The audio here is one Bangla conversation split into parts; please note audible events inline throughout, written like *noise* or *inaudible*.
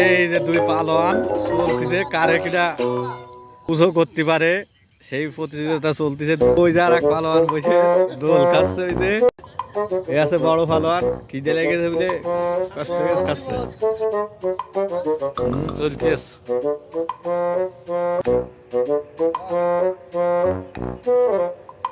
এই যে দুই পালোয়ান চলতেছে কারে কিনা পুজো করতে পারে, সেই প্রতিযোগিতা চলতেছে। ওই যে আর এক পালোয়ান বসে, দোল খাচ্ছে ওই যে। এ আছে বড় পালোয়ান কি দিয়ে লেগেছে বুঝলে কষ্ট হয়ে খাচ্ছে। না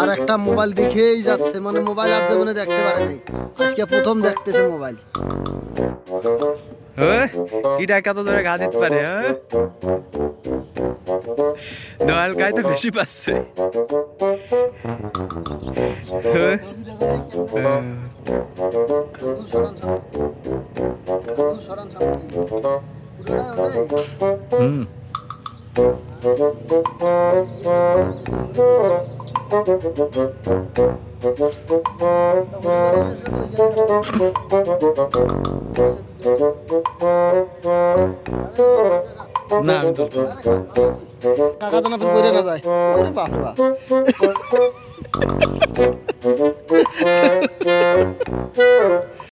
আর একটা মোবাইল দেখেই যাচ্ছে মানে মোবাইল আর জীবনে দেখতে পারে নাই। আজকে প্রথম দেখতেছে মোবাইল হ্যাঁ? কি ডাকা তো ধরে ঘা দিতে পারে দয়াল গায়ে তো বেশি পাচ্ছে। হুম। না আমি কাকা তো না না যায়। ওরে বাবা *laughs*